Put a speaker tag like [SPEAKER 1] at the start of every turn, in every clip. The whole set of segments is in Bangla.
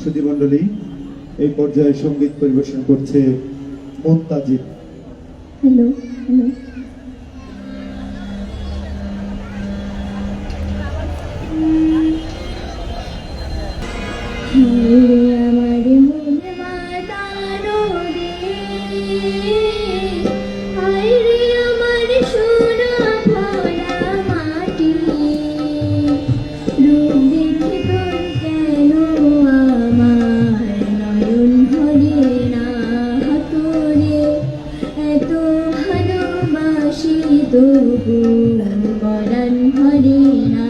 [SPEAKER 1] সুধীমণ্ডলী এই পর্যায়ে সংগীত পরিবেশন করছে মোত্তাজিব
[SPEAKER 2] হ্যালো হ্যালো তবু পরাণ হরে না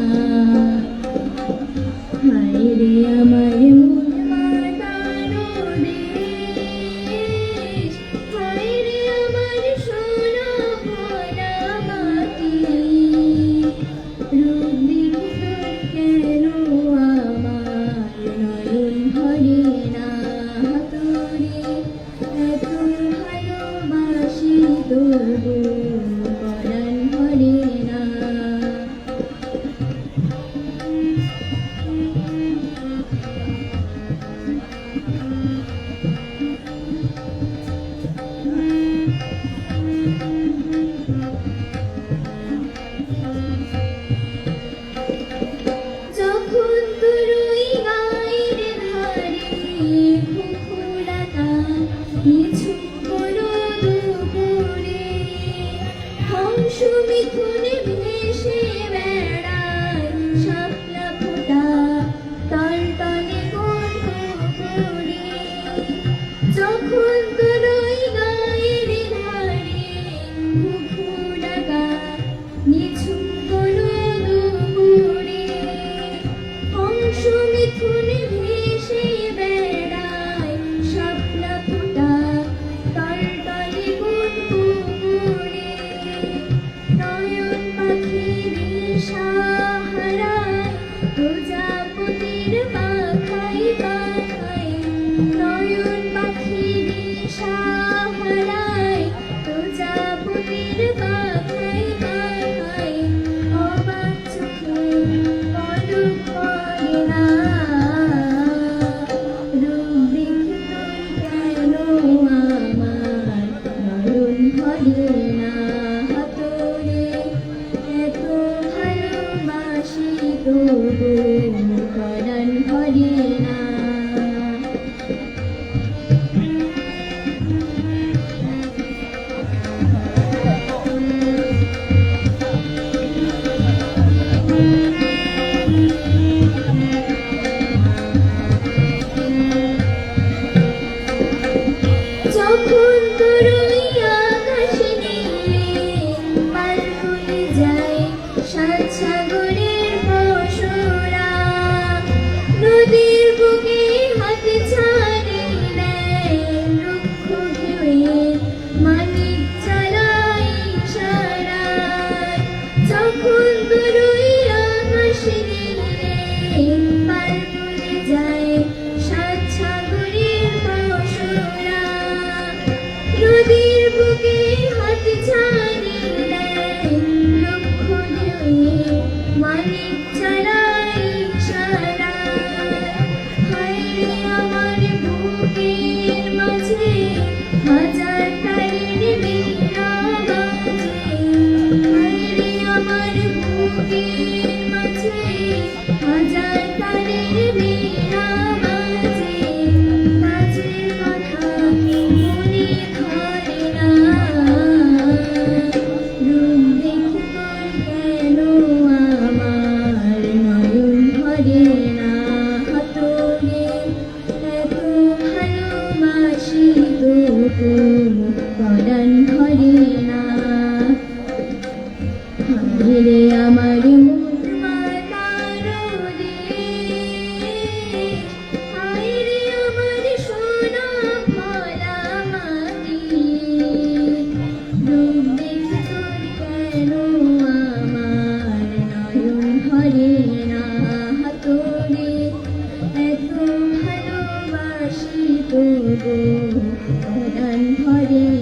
[SPEAKER 2] হায়রে আমার মন মাতানো দেশ হায়রে আমার নিয়েছি Good Ooh. money to love. কদান ধরে না। আমার Hare